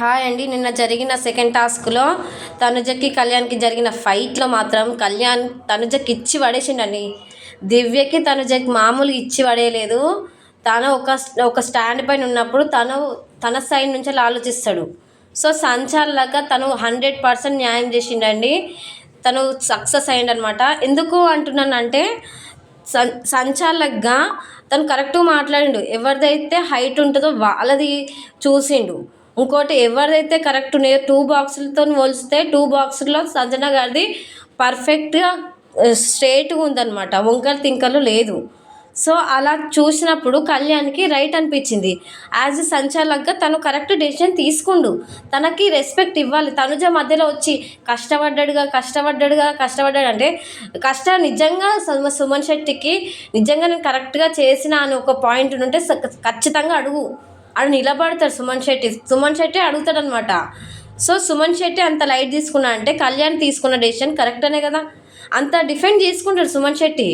Hi అండి. నిన్న జరిగిన సెకండ్ టాస్క్లో తనుజకి కళ్యాణ్కి జరిగిన ఫైట్లో మాత్రం కళ్యాణ్ తనుజకి ఇచ్చి పడేసిండండి. దివ్యకి తనుజకి మామూలుగా ఇచ్చి పడేయలేదు. తను ఒక ఒక స్టాండ్ పైన ఉన్నప్పుడు తను తన సైడ్ నుంచి ఆలోచిస్తాడు. సో సంచాలక తను హండ్రెడ్ పర్సెంట్ న్యాయం చేసిండండి. తను సక్సెస్ అయ్యిండనమాట. ఎందుకు అంటున్నానంటే సం సంచాలకుగా తను కరెక్ట్గా మాట్లాడిండు. ఎవరిదైతే హైట్ ఉంటుందో వాళ్ళది చూసిండు. ఇంకోటి ఎవరిదైతే కరెక్ట్ ఉన్నాయో టూ బాక్సులతో పోలిస్తే టూ బాక్సుల్లో సంజన గారిది పర్ఫెక్ట్గా స్ట్రేట్గా ఉందన్నమాట. వంకలు తింకలు లేదు. సో అలా చూసినప్పుడు కళ్యాణ్కి రైట్ అనిపించింది. యాజ్ ఎ సంచాలక్గా తను కరెక్ట్ డెసిషన్ తీసుకుండు. తనకి రెస్పెక్ట్ ఇవ్వాలి. తనుజ మధ్యలో వచ్చి కష్టపడ్డాడుగా కష్టపడ్డాడుగా కష్టపడ్డాడు అంటే కష్ట నిజంగా సుమ- సుమన్ శెట్టికి నిజంగా నేను కరెక్ట్గా చేసిన అని ఒక పాయింట్ ఉంటే ఖచ్చితంగా అడుగు. ఆడు నిలబడతాడు సుమన్ శెట్టి. సుమన్ శెట్టి అడుగుతాడు అనమాట సో సుమన్ శెట్టి అంత లైట్ తీసుకున్నా అంటే కళ్యాణ్ తీసుకున్న డెసిషన్ కరెక్ట్ అనే కదా. అంత డిఫెండ్ చేసుకుంటాడు సుమన్ శెట్టి.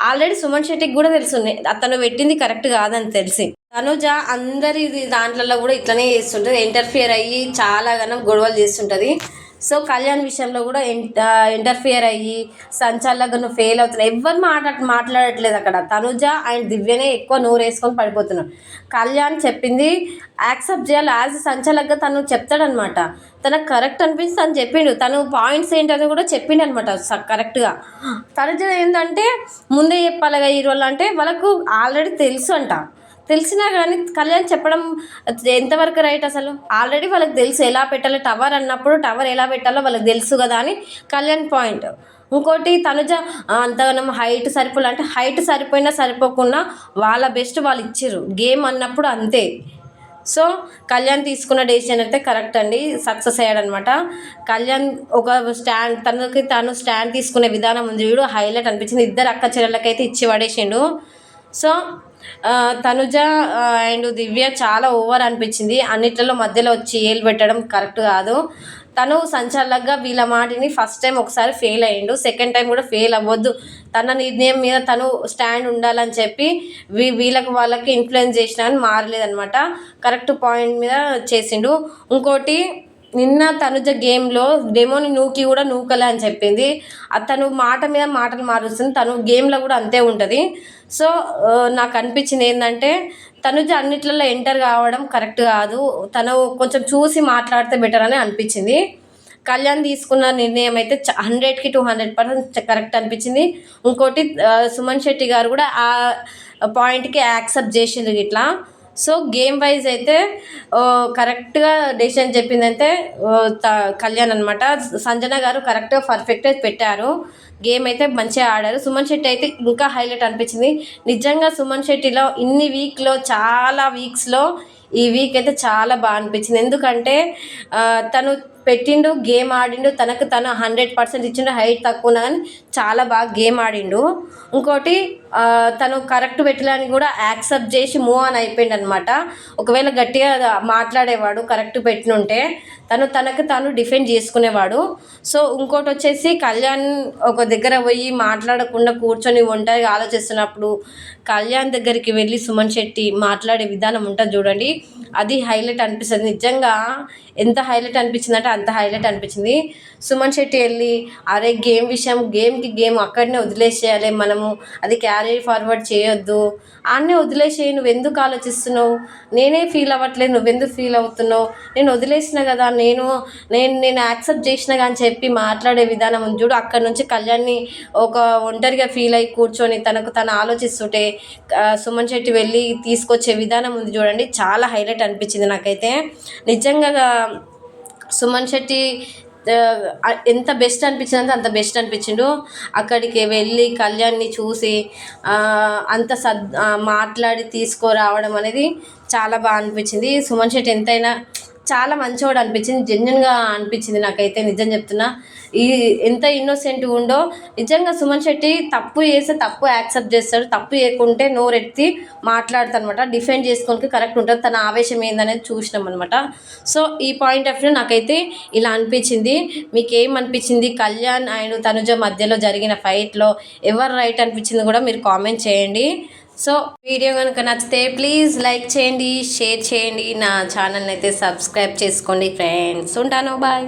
ఆల్రెడీ సుమన్ శెట్టికి కూడా తెలుసు అతను పెట్టింది కరెక్ట్ కాదని తెలిసి. తనుజ అందరి దాంట్లలో కూడా ఇట్లనే చేస్తుంటుంది. ఇంటర్ఫియర్ అయ్యి చాలా గానం గొడవలు చేస్తుంటుంది. సో కళ్యాణ్ విషయంలో కూడా ఇంటర్ఫియర్ అయ్యి సంచాలకుగా నువ్వు ఫెయిల్ అవుతున్నావు ఎవ్వరు మాట్లా మాట్లాడట్లేదు అక్కడ. తనుజ అండ్ దివ్యనే ఎక్కువ నోరు వేసుకొని కళ్యాణ్ చెప్పింది యాక్సెప్ట్ చేయాలి. యాజ్ సంచాలకుగా తను చెప్తాడనమాట. తనకు కరెక్ట్ అనిపించి తను చెప్పిండు. తను పాయింట్స్ ఏంటని కూడా చెప్పిండు అనమాట కరెక్ట్గా. తనుజ ఏంటంటే ముందే చెప్పాలిగా ఈ రోజు అంటే వాళ్ళకు ఆల్రెడీ తెలుసు అంట. తెలిసినా కానీ కళ్యాణ్ చెప్పడం ఎంతవరకు రైట్ అసలు? ఆల్రెడీ వాళ్ళకి తెలుసు ఎలా పెట్టాలో టవర్ అన్నప్పుడు టవర్ ఎలా పెట్టాలో వాళ్ళకి తెలుసు కదా అని కళ్యాణ్ పాయింట్ ఇంకోటి తనుజ అంతగానం హైట్ సరిపోలే అంటే హైట్ సరిపోయినా సరిపోకుండా వాళ్ళ బెస్ట్ వాళ్ళు ఇచ్చారు. గేమ్ అన్నప్పుడు అంతే. సో కళ్యాణ్ తీసుకున్న డెసిషన్ అయితే కరెక్ట్ అండి. సక్సెస్ అయ్యాడనమాట. కళ్యాణ్ ఒక స్టాండ్ తనకి తను స్టాండ్ తీసుకునే విధానం ఉంది చూడు హైలైట్ అనిపించింది. ఇద్దరు అక్క చెల్లెళ్ళకైతే ఇచ్చి పడేసిండు. సో తనుజ అండ్ దివ్య చాలా ఓవర్ అనిపించింది. అన్నిట్లలో మధ్యలో వచ్చి ఏలు పెట్టడం కరెక్ట్ కాదు. తను సంచాలకుగా వీళ్ళ మాటిని ఫస్ట్ టైం ఒకసారి ఫెయిల్ అయ్యిండు. సెకండ్ టైం కూడా ఫెయిల్ అవ్వద్దు. తన నిర్ణయం మీద తను స్టాండ్ ఉండాలని చెప్పి వీ వీళ్ళకి వాళ్ళకి ఇన్ఫ్లుయెన్స్ చేసినా అని మారలేదనమాట కరెక్ట్ పాయింట్ మీద చేసిండు. ఇంకోటి నిన్న తనుజ గేమ్లో డెమోని నూకి కూడా నూకలే అని చెప్పింది. అతను మాట మీద మాటలు మారుస్తుంది. తను గేమ్లో కూడా అంతే ఉంటుంది. సో నాకు అనిపించింది ఏంటంటే తనుజ అన్నిట్లలో ఎంటర్ కావడం కరెక్ట్ కాదు. తను కొంచెం చూసి మాట్లాడితే బెటర్ అని అనిపించింది. కళ్యాణ్ తీసుకున్న నిర్ణయం అయితే హండ్రెడ్కి టూ హండ్రెడ్ పర్సెంట్ కరెక్ట్ అనిపించింది. ఇంకోటి సుమన్ శెట్టి గారు కూడా ఆ పాయింట్కి యాక్సెప్ట్ చేసిండ్రు ఇట్లా. సో గేమ్ వైజ్ అయితే కరెక్ట్గా డెసిషన్ చెప్పిందంటే త- కళ్యాణ్ అనమాట సంజన గారు కరెక్ట్గా పర్ఫెక్ట్గా పెట్టారు. గేమ్ అయితే మంచిగా ఆడారు. సుమన్ శెట్టి అయితే ఇంకా హైలైట్ అనిపించింది. నిజంగా సుమన్ శెట్టిలో ఇన్ని వీక్లో చాలా వీక్స్లో ఈ వీక్ అయితే చాలా బాగా అనిపించింది. ఎందుకంటే తను పెట్టిండు గేమ్ ఆడిండు. తనకు తను హండ్రెడ్ పర్సెంట్ ఇచ్చిండు హైట్ తక్కువ కానీ చాలా బాగా గేమ్ ఆడిండు. ఇంకోటి తను కరెక్ట్ పెట్టడానికి కూడా యాక్సెప్ట్ చేసి మూవ్ ఆన్ అయిపోయిండు అనమాట ఒకవేళ గట్టిగా మాట్లాడేవాడు కరెక్ట్ పెట్టినుంటే తను తనకు తాను డిఫెండ్ చేసుకునేవాడు. సో ఇంకోటి వచ్చేసి కళ్యాణ్ ఒక దగ్గర పోయి మాట్లాడకుండా కూర్చొని ఒంటరిగా ఆలోచిస్తున్నప్పుడు కళ్యాణ్ దగ్గరికి వెళ్ళి సుమన్ శెట్టి మాట్లాడే విధానం ఉంటుంది చూడండి. అది హైలైట్ అనిపిస్తుంది. నిజంగా ఎంత హైలైట్ అనిపించింది అంటే అంత హైలైట్ అనిపించింది. సుమన్ శెట్టి వెళ్ళి అరే గేమ్ విషయం గేమ్కి గేమ్ అక్కడనే వదిలేసేయాలి మనము. అది క్యారీ ఫార్వర్డ్ చేయొద్దు. అన్నీ వదిలేసేయి. నువ్వు ఎందుకు ఆలోచిస్తున్నావు? నేనే ఫీల్ అవ్వట్లేదు. నువ్వెందుకు ఫీల్ అవుతున్నావు? నేను వదిలేసిన కదా నేను నేను నేను యాక్సెప్ట్ చేసిన కానీ చెప్పి మాట్లాడే విధానం ఉంది. చూడు అక్కడ నుంచి కళ్యాణ్ని ఒక ఒంటరిగా ఫీల్ అయ్యి కూర్చొని తనకు తను ఆలోచిస్తుంటే సుమన్ శెట్టి వెళ్ళి తీసుకొచ్చే విధానం ఉంది చూడండి. చాలా హైలైట్ అనిపించింది నాకైతే. నిజంగా సుమన్ శెట్టి ఎంత బెస్ట్ అనిపించిందంటే అంత బెస్ట్ అనిపించిండు. అక్కడికి వెళ్ళి కళ్యాణ్ని చూసి అంత సద్ మాట్లాడి తీసుకురావడం అనేది చాలా బాగా అనిపించింది. సుమన్ శెట్టి ఎంతైనా చాలా మంచోడు అనిపించింది జెన్యున్గా అనిపించింది నాకైతే నిజం చెప్తున్నా. ఈ ఎంత ఇన్నోసెంట్గా ఉండో నిజంగా సుమన్ శెట్టి తప్పు చేస్తే తప్పు యాక్సెప్ట్ చేస్తాడు తప్పు చేయకుంటే నోరెత్తి మాట్లాడతానమాట డిఫెండ్ చేసుకోనికి కరెక్ట్ ఉంటుంది తన ఆవేశం ఏందనేది చూసినాం అనమాట సో ఈ పాయింట్ ఆఫ్ వ్యూ నాకైతే ఇలా అనిపించింది. మీకు ఏమనిపించింది కళ్యాణ్ అండ్ తనుజ మధ్యలో జరిగిన ఫైట్లో ఎవరు రైట్ అనిపించింది కూడా మీరు కామెంట్ చేయండి. సో వీడియో కనుక నచ్చితే ప్లీజ్ లైక్ చేయండి షేర్ చేయండి. నా ఛానల్ని అయితే సబ్స్క్రైబ్ చేసుకోండి ఫ్రెండ్స్ ఉంటాను బాయ్